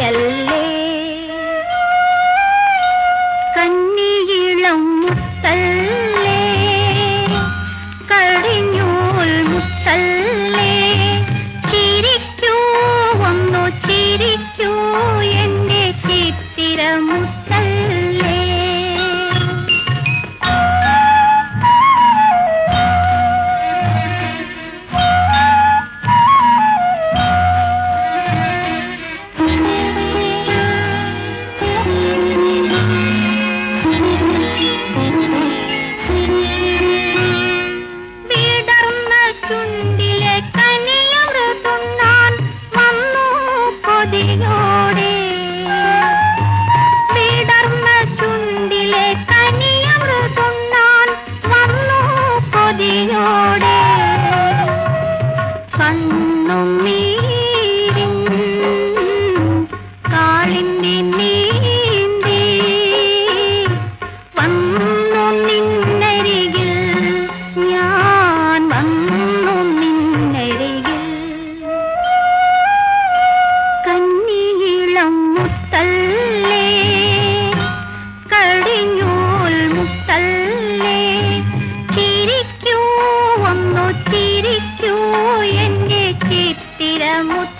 കണ്ണിയല്ലേ? കണ്ണിയിളം മുത്തല്ലേ? കടിഞ്ഞൂൽ മുത്തല്ലേ? ചിരിക്കൂ ഒന്നു ചിരിക്കൂ എന്റെ ചിത്തിരമുത്ത दियो വന്നു ചിരിക്കൂ എന്റെ ചിത്തിരമുത്ത്